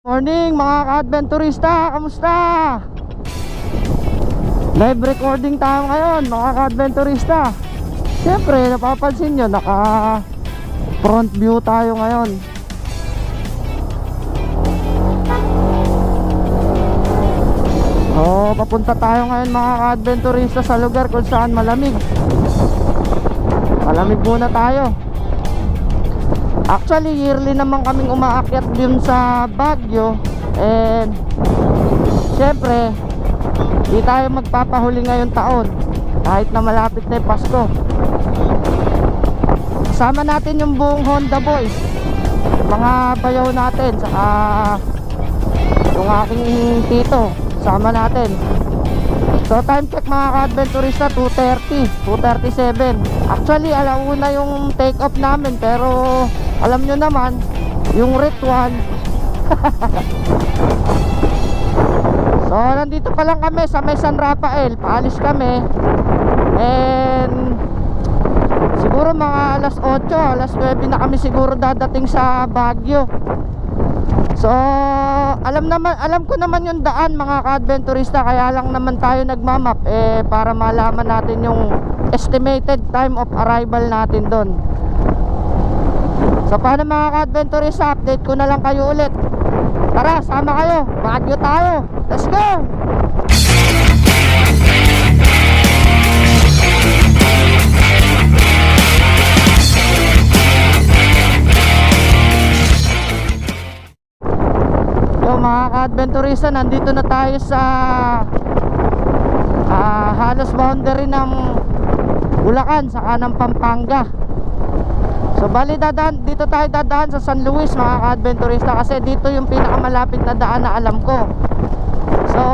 Morning mga ka-adventurista, kamusta? Live recording tayo ngayon mga ka-adventurista. Siyempre napapansin nyo naka front view tayo ngayon. Oh, papunta tayo ngayon mga ka-adventurista sa lugar kung saan malamig. Malamig muna tayo Actually, yearly naman kaming umaakyat din sa Baguio. And Siyempre Di tayo magpapahuli ngayon taon. Kahit na malapit na Pasko. Kasama natin yung buong Honda Boys. Mga bayaw natin Saka Yung aking tito. Sama natin. So time check mga ka-adventurista 2.30 2.37 Actually alauna yung take off namin Pero alam nyo naman Yung ritual So nandito pa lang kami sa may San Rafael. Paalis kami. And Siguro mga alas 8 Alas 9 na kami siguro dadating sa Baguio. So, alam naman alam ko naman yung daan mga ka-adventurista kaya lang naman tayo nagmamap eh para malaman natin yung estimated time of arrival natin doon. So, paano mga ka-adventurista, update ko na lang kayo ulit. Tara, sama kayo. Baguio tayo. Let's go. Mga ka-adventurista, nandito na tayo sa ah, halos boundary ng Bulacan saka ng Pampanga. So bali dadaan, dito tayo dadaan sa San Luis mga ka-adventurista kasi dito yung pinakamalapit na daan na alam ko. So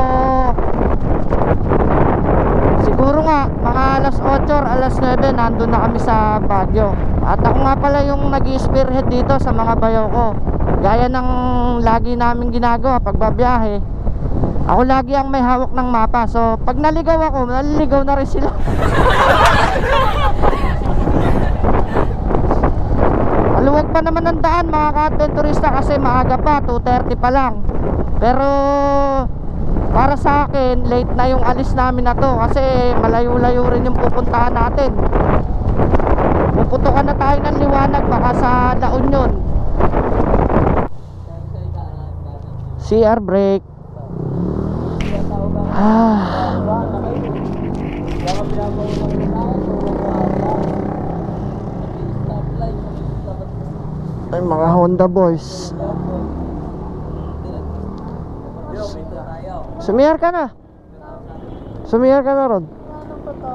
siguro nga mga alas 8 or alas 9 nandun na kami sa Baguio. At ako nga pala yung nag-spearhead dito sa mga bayaw ko. Gaya ng lagi namin ginagawa pag babiyahe. Ako lagi ang may hawak ng mapa. So pag naligaw ako, naliligaw na rin sila. Maluwag pa naman ang daan mga ka-adventurista kasi maaga pa, 2.30 pa lang. Pero para sa akin, late na yung alis namin na to kasi malayo-layo rin yung pupuntahan natin. Puputukan na tayo ng liwanag baka sa La Union. CR break. Ah. Ay, mga Honda boys. Sumiyar ka na. Sumiyar ka na, Rod.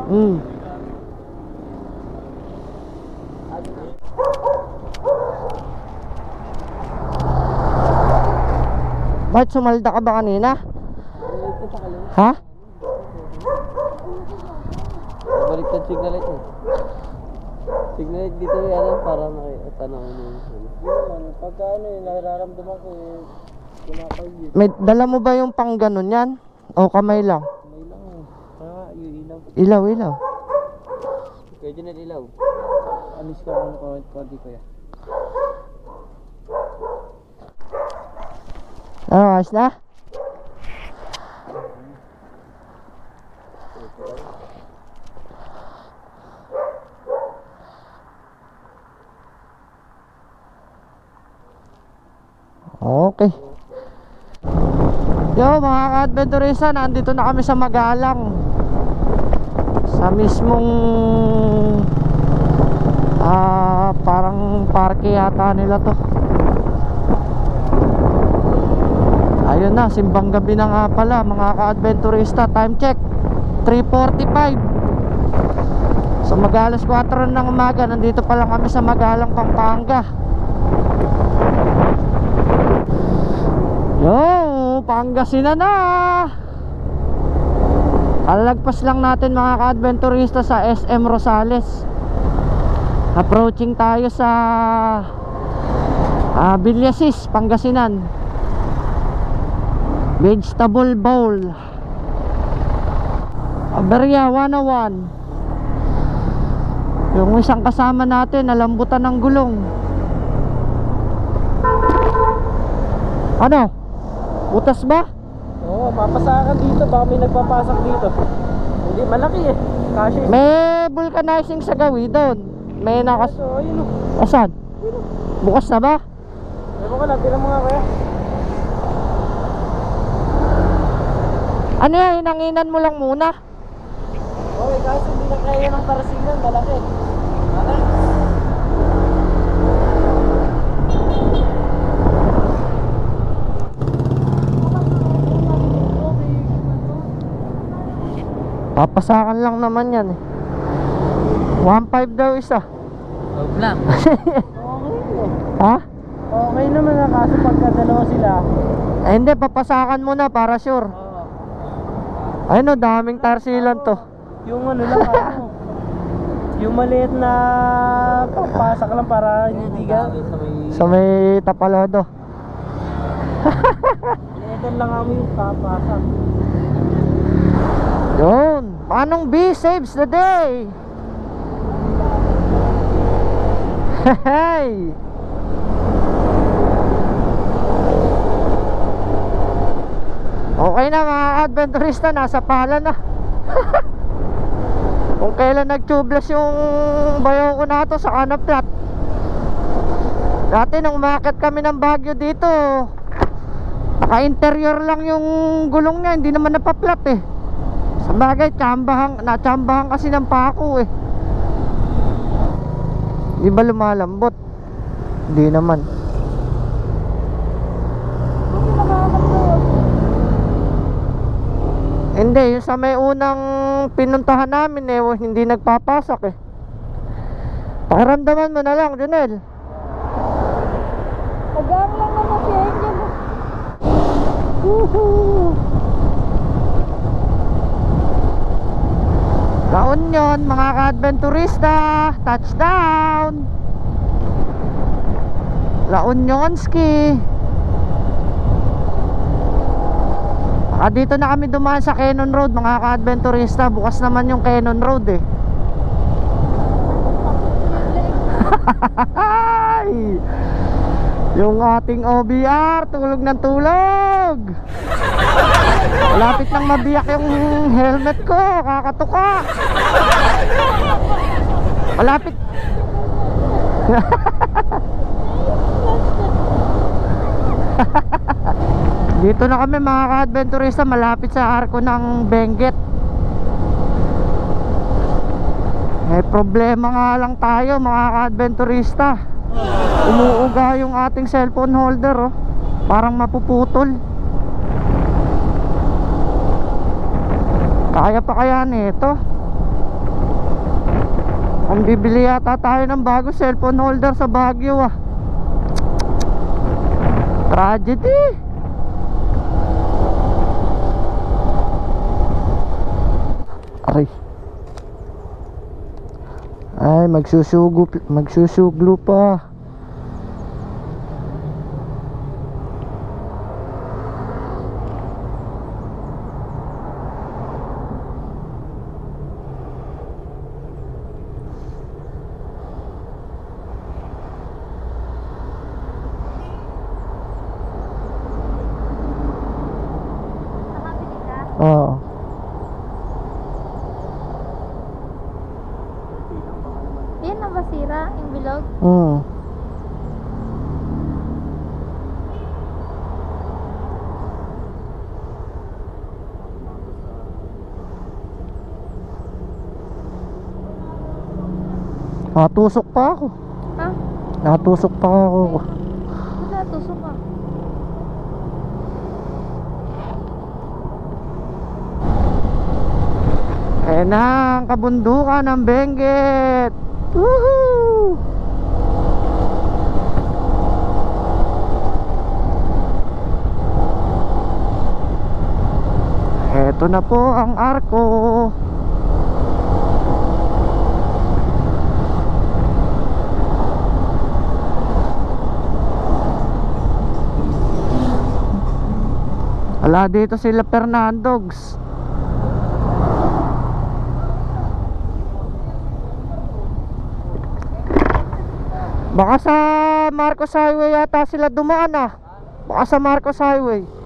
Hmm. Bakit sumalda ka ba kanina? Ha? Baliktad signal light Signal light dito yung ano, para nakitanaw mo yung ano. Yun, pagka ano yung nararamdaman ko eh, kumakayit. May dala mo ba yung pang ganun yan? O kamay lang? May lang eh. Kaya yung ilaw. Ilaw, ilaw. Kaya dyan ang ilaw. Alis kung konti konti ko yan. Ano, ayos na? Okay. Yo mga ka-adventurista, nandito na kami sa Magalang. Sa mismong ah parang parke yata nila to. Ayun na, simbang gabi na nga pala mga ka-adventurista. Time check, 3.45. So mag-alas 4 ng umaga, nandito pa lang kami sa Magalang, Pampanga. Yo, Pangasinan na! Kalagpas lang natin mga ka-adventurista sa SM Rosales. Approaching tayo sa ah, Villasis, Pangasinan. Vegetable bowl. Aberya 101. Yung isang kasama natin, nalambutan ng gulong. Ano? Butas ba? Oo, papasakan dito. Baka may nagpapasak dito. Hindi, malaki eh. Kasi May vulcanizing sa gawi doon. May nakas... So, ayun o. Asan? Bukas na ba? Ewan ko lang, tinan mo nga kaya. Ano yan? Hinanginan mo lang muna. Okay, kasi hindi na kaya ng tarasilan. Malaki. Malaki. Papasakan lang naman yan eh. 1.5 daw isa. Huwag lang. Ha? Okay naman na kaso pagka dalawa sila. Eh hindi, papasakan mo na para sure. Ayun o, daming tarsilan to. Yung ano lang ano. Yung maliit na papasak lang para hindi ka. Sa may tapalodo. Maliitan lang kami yung papasak. Yun. Manong B saves the day. Hey! Okay na mga adventurista, nasa pala na. Kung kailan nag-tubeless yung bayaw ko na to sa kanaplat. Dati nung umakit kami ng Baguio dito, naka-interior lang yung gulong niya, hindi naman napaplat eh. Sa bagay, tsambahan, natsambahan kasi ng pako eh. Di ba lumalambot? Hindi naman. Hindi, yung sa may unang pinuntahan namin eh, hindi nagpapasak eh. Pakiramdaman mo na lang, Junel. Tagaan lang naman si Angel. Woohoo! La Union, mga ka-adventurista, touchdown! La Union Ski. Baka dito na kami dumaan sa Cannon Road, mga ka-adventurista. Bukas naman yung Cannon Road eh. Yung ating OBR, tulog ng tulog! Malapit nang mabiyak yung helmet ko, kakatuka! Malapit... Dito na kami mga ka-adventurista, malapit sa arko ng Benguet. May problema nga lang tayo mga ka-adventurista. Umuuga yung ating cellphone holder oh. Parang mapuputol. Kaya pa kaya nito? Ang bibili yata tayo ng bago cellphone holder sa Baguio ah. Tragedy. Aray. Ay, magsusugo, magsusuglo pa. Nakabili ka? Oo. Yan na ba sira? Yung bilog? Mm. Natusok pa ako. Ha? Natusok pa ako. Wala, tusok ka. Eh na, ang kabundukan ng Benguet. Woohoo! Eto na po ang arko. Wala dito sila Fernandogs. Baka sa Marcos Highway yata sila dumaan ah. Baka sa Marcos Highway.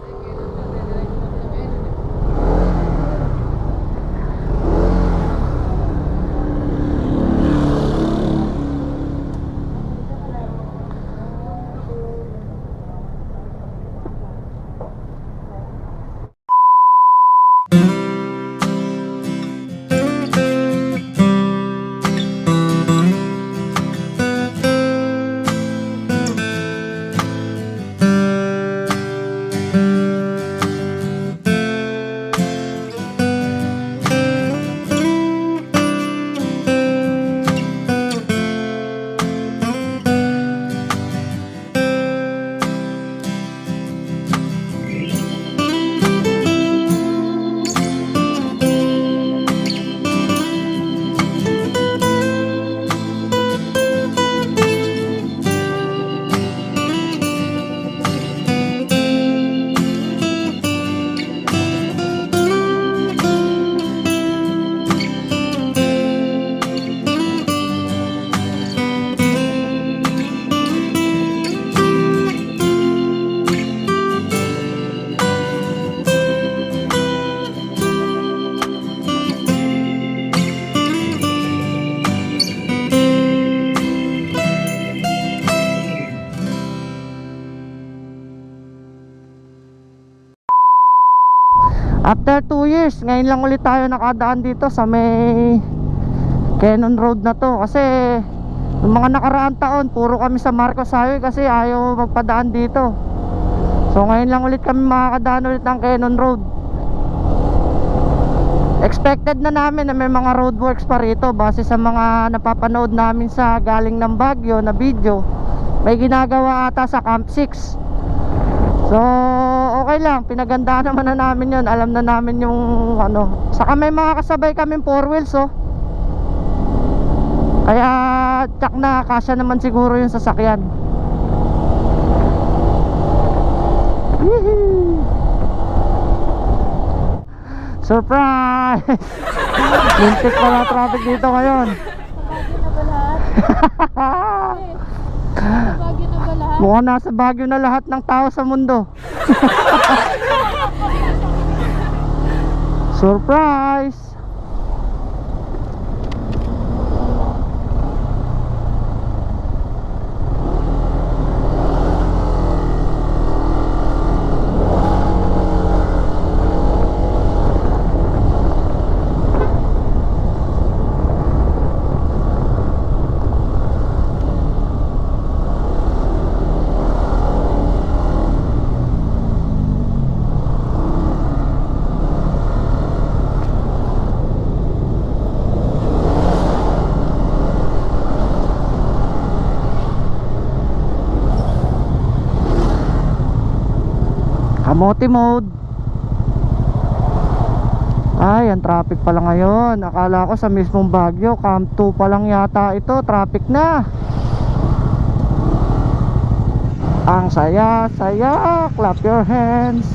Lang ulit tayo nakadaan dito sa may Cannon Road na to kasi yung mga nakaraang taon puro kami sa Marcos Highway kasi ayaw magpadaan dito. So ngayon lang ulit kami makakadaan ulit ng Cannon Road. Expected na namin na may mga roadworks pa rito base sa mga napapanood namin sa galing ng Baguio na video. May ginagawa ata sa Camp 6. So, okay lang. Pinagandaan naman na namin yon Alam na namin yung ano. Saka may mga kasabay kami four wheels, oh. Kaya, tsak na, kasya naman siguro yung sasakyan. Yehey! Surprise! Lintik pala traffic dito ngayon. Lahat? Mukhang nasa Baguio na lahat ng tao sa mundo. Surprise! Kamote mode. Ay, ang traffic pala ngayon. Akala ko sa mismong Baguio, Camp 2 pa lang yata ito, traffic na. Ang saya, saya, clap your hands.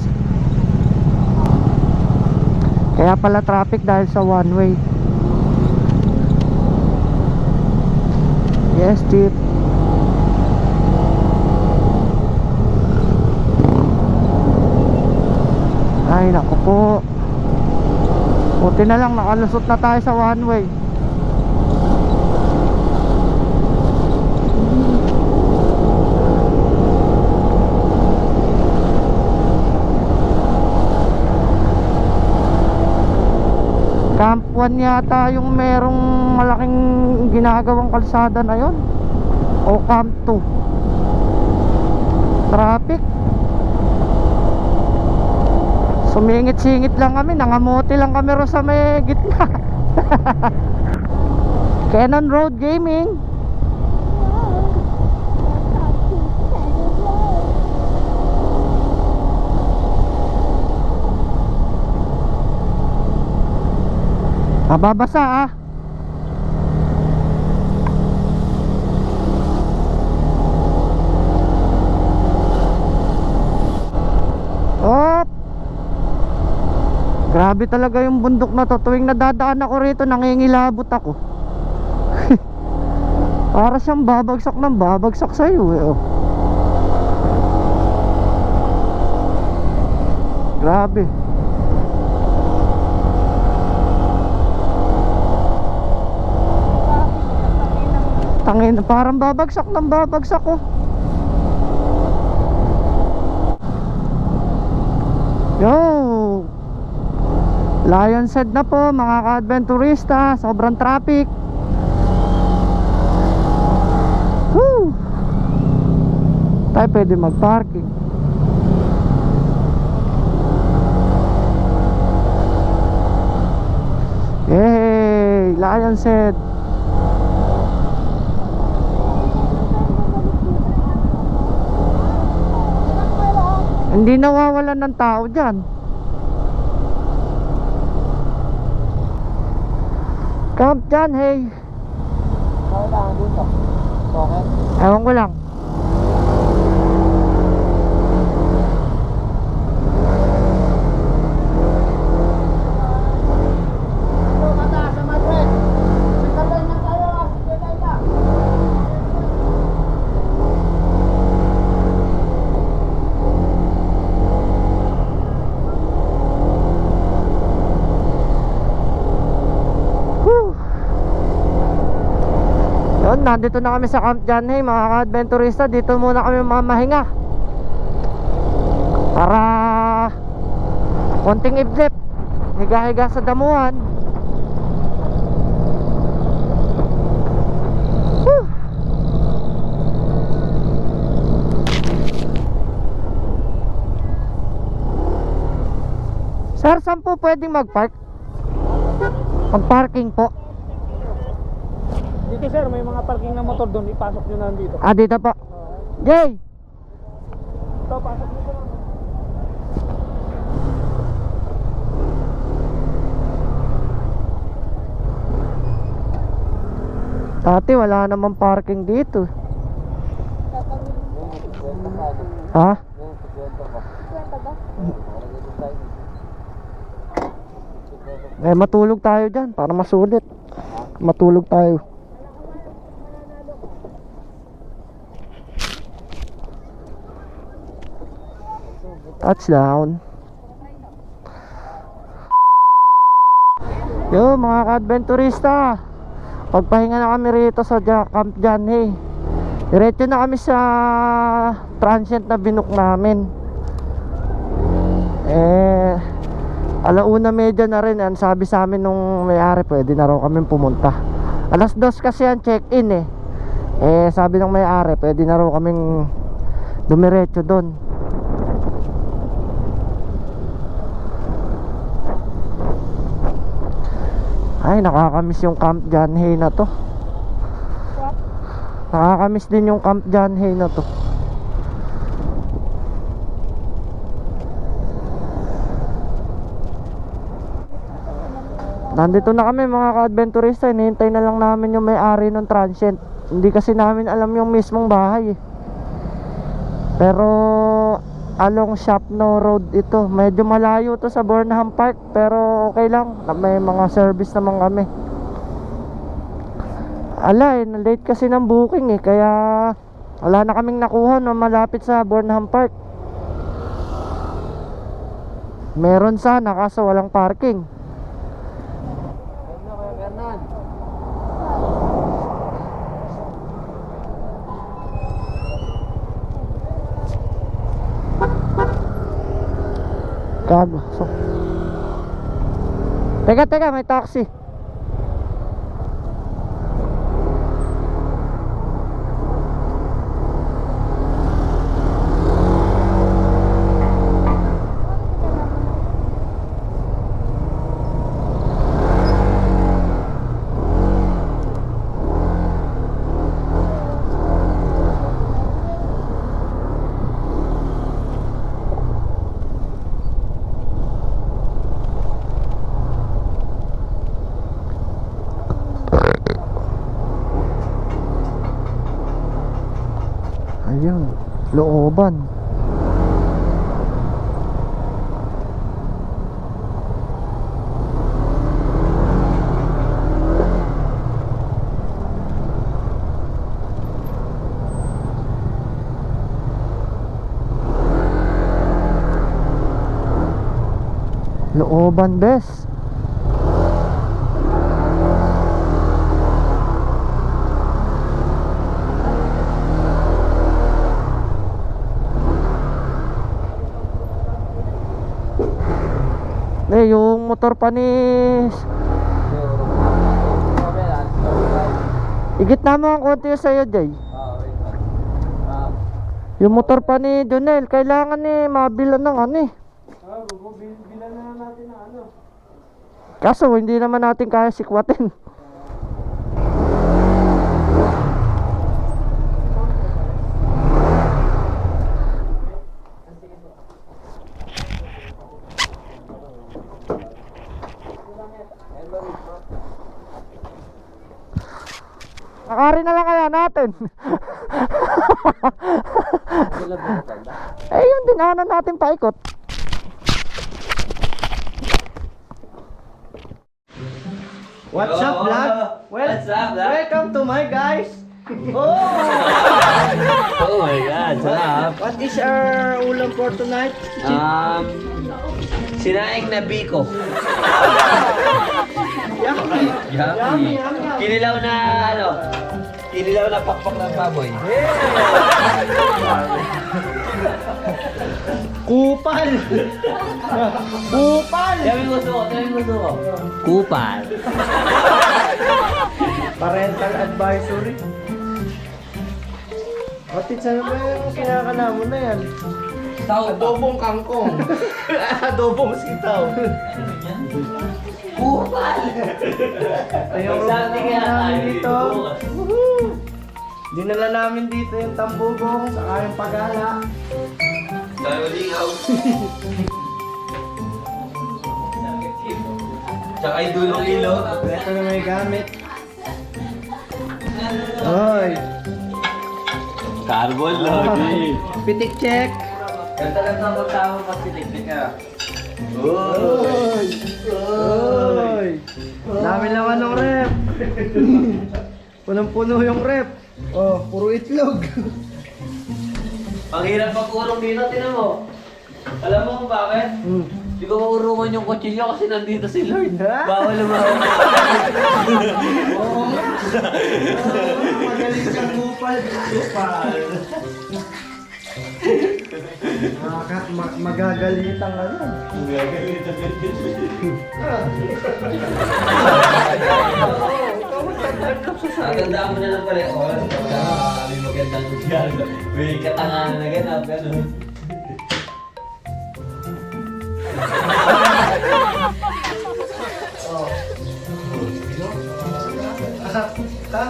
Kaya pala traffic dahil sa one way. Yes, Chief. Ay, naku po. Buti na lang, nakalusot na tayo sa one way. Camp 1 yata yung merong malaking ginagawang kalsada na yon O Camp 2 Traffic Sumingit-singit lang kami, nangamote lang kami ro sa may gitna. Canon Road Gaming. Mababasa ah. Grabe talaga yung bundok na to. Tuwing nadadaan ako rito, nangingilabot ako. Para siyang babagsak ng babagsak sa'yo eh. Oh. Grabe. Tangin, parang babagsak ng babagsak oh. Yo! Lion's Head na po mga ka-adventurista Sobrang traffic Woo! Tayo pwede mag-parking Yay! Lion's Head Hindi nawawalan ng tao dyan Camp dyan, hey Kailangan dito. Okay. Ewan ko lang Yun, nandito na kami sa Camp Janhay mga ka-adventurista Dito muna kami mamahinga Para Konting idlip. Higa-higa sa damuhan. Whew. Sir, saan po pwedeng mag-park? Mag-parking po. Dito sir, may mga parking na motor doon. Ipasok nyo na dito. Ah, dito po. Jay! Ito, pasok nyo na. Dati wala namang parking dito. Ha? Eh matulog tayo dyan para masulit. Matulog tayo. Touchdown. Yo mga ka-adventurista. Pagpahinga na kami rito sa Camp Janhay. Diretso na kami sa transient na binook namin. Eh, alauna medya na rin Ang sabi sa amin nung may-ari Pwede na raw kami pumunta Alas dos kasi ang check-in eh Eh sabi ng may-ari Pwede na raw kaming Dumiretso doon Ay nakakamiss yung Camp John Hay na to. Nakakamiss din yung Camp John Hay na to. Nandito na kami mga ka-adventurista. Hinihintay na lang namin yung may-ari ng transient. Hindi kasi namin alam yung mismong bahay eh. Pero Along Shapno Road ito. Medyo malayo to sa Burnham Park Pero okay lang. May mga service naman kami. Ala eh, na-late kasi ng booking eh. Kaya wala na kaming nakuha no malapit sa Burnham Park. Meron sana kaso walang parking Ano kaya Fernan? Gago. So. Teka, teka, may taxi. Looban, bes. Eh, yung motor pa ni... Igit na mo ang konti sa'yo, Jay. Yung motor pa ni Jonel, kailangan ni mabila ng ano eh. Ah, bilan na natin ng ano. Kaso hindi naman natin kaya sikwatin. Nakari na lang kaya natin. eh yun, dinaanan natin paikot. What's up, vlog? Well, What's up, vlog? Welcome to my guys. Oh, Oh my God, sarap. what is our ulam for tonight? Um, sinaing na biko. Yummy. Yummy. Kinilaw na ano? Kinilaw na pakpak ng baboy. Kupal! Kupal! Sabi mo gusto ko, sabi mo gusto ko. Kupal. Parental advisory. Otit, saan ba yung kinakala mo na yan? Tao ba? Adobong kangkong. Adobong sitaw. Kupal! Ayun, Sabi namin dito. Dinala namin dito yung tambugong sa yung pagala. Sabi mo lingaw. Tsaka yung dulong ilo. Ito na may gamit. Hoy! Carbon lagi. Pitik check! Yung talagang magtama pag pitik ka. Hoy! Hoy! Dami naman ng rep! Punong-puno yung rep. Oh, puro itlog. Ang hirap magurong dito, tinan mo. Alam mo kung bakit? Hmm. Hindi ko maurungan yung kutsilyo kasi nandito si Lord. Ha? Bawal lumawag. Oo. Magaling kang kupal. Kupal. Maka, ma, magagalitan ka nun. Maganda mo na lang pala yung oras. Pagka may magandang kutsyan. May katangahan na ganap. Ganun. Ha?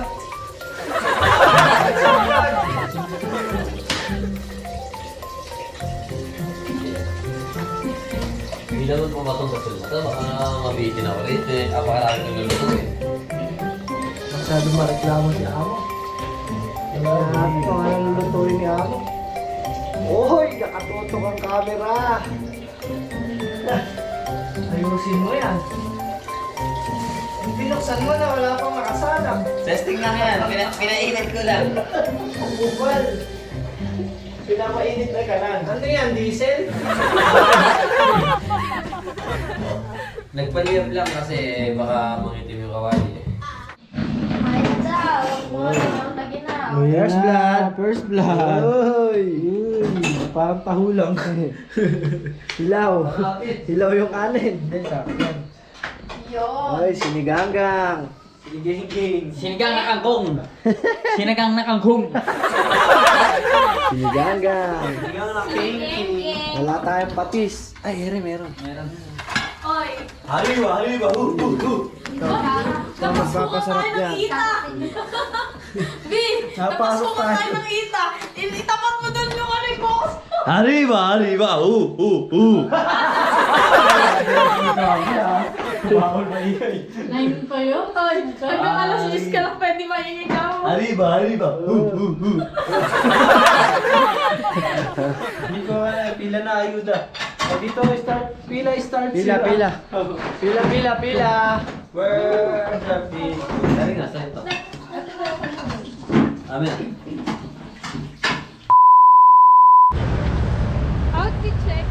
Hindi naman pumatong sa sulta. Baka mabitin ako rin. Eh, ako karami ng luluto eh. Masyado mareklamo si Amo. Lahat ko nga lulutuin ni Amo. Oy, nakatutok ang camera. Ayusin mo yan. Pinuksan mo na, wala pang nakasalang. Testing lang yan. Pina pinainit ko lang. Ang bukal. Pinapainit na ka lang. Ano yan, diesel? Nagpaliyap lang kasi baka mangitim yung kawali taginaw. First blood. First blood. Uy. Parang pahulang. Hilaw. Hilaw yung kanin. Ay, siniganggang. Sinigang na kangkong! Sinigang na kangkong! Siniganggang. Sinigang na King. Wala tayong patis. Ay, ere, meron. Meron. Oy. Haliwa, haliwa, hu, hu, hu! Ito, magpapasarap yan. B, tapos kumakain tayo. ng ita. Itapat mo doon yung ano yung box. Haliwa, haliwa, hu, hu, hu! Nine pa yun. Ay, hanggang alas 10 ka lang pwede maingay ka mo. Hu, hu, hu! Hindi ko wala, pila na ayuda. Dito, start, pila, start Pila, sila. pila. Pila, pila, pila. Where's the pila? Dari nga, sa'yo to. Amin. Outfit check.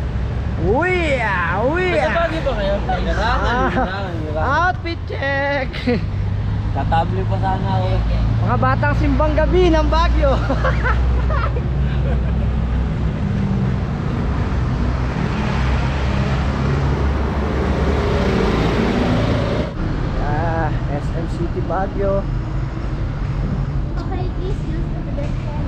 Uy, ah, uy. ah. Nagkabagi ba kayo? Ah, Outfit check. Tatable pa sana ako. Mga batang simbang gabi ng Baguio. ah, SM City Baguio. Okay, please use the pedestrian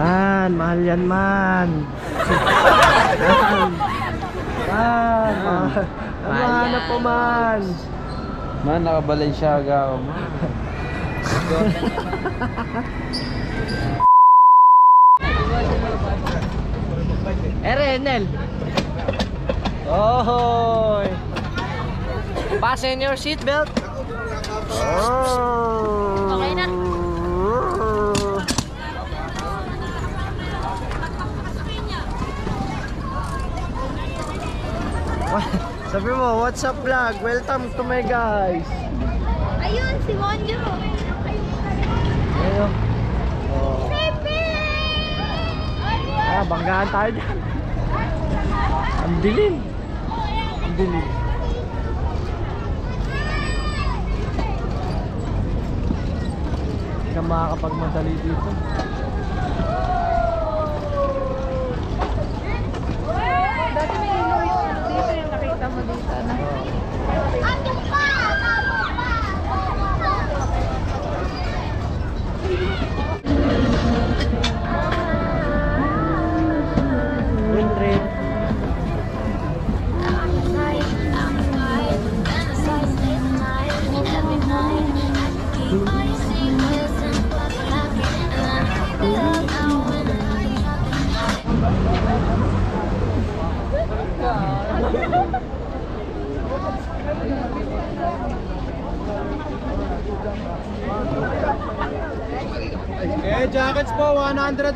Man, mahal yan man. man. Man, mahal, Ano hanap po man? Man, naka-Balenciaga ako, man. Erenel. Oh. Fasten your seatbelt. Oh. Okay na. Sabi mo, what's up vlog? Welcome to my guys. Ayun, si Wonjo. Ayun. Oh. Ah, banggaan tayo dyan. Ang dilim. Ang dilim. Hindi ka makakapagmadali dito.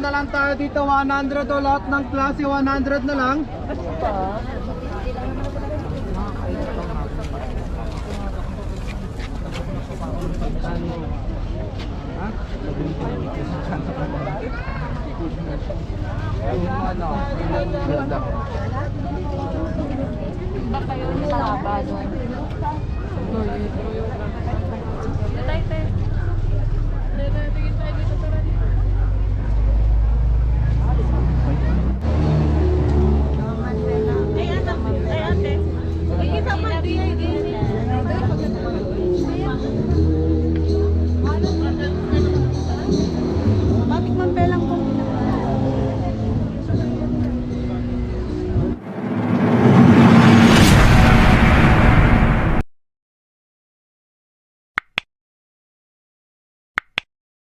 na lang tayo dito. 100 o lahat ng klase, 100 na lang. Ba kayo sa Sabado? No, yun. Tay, tay.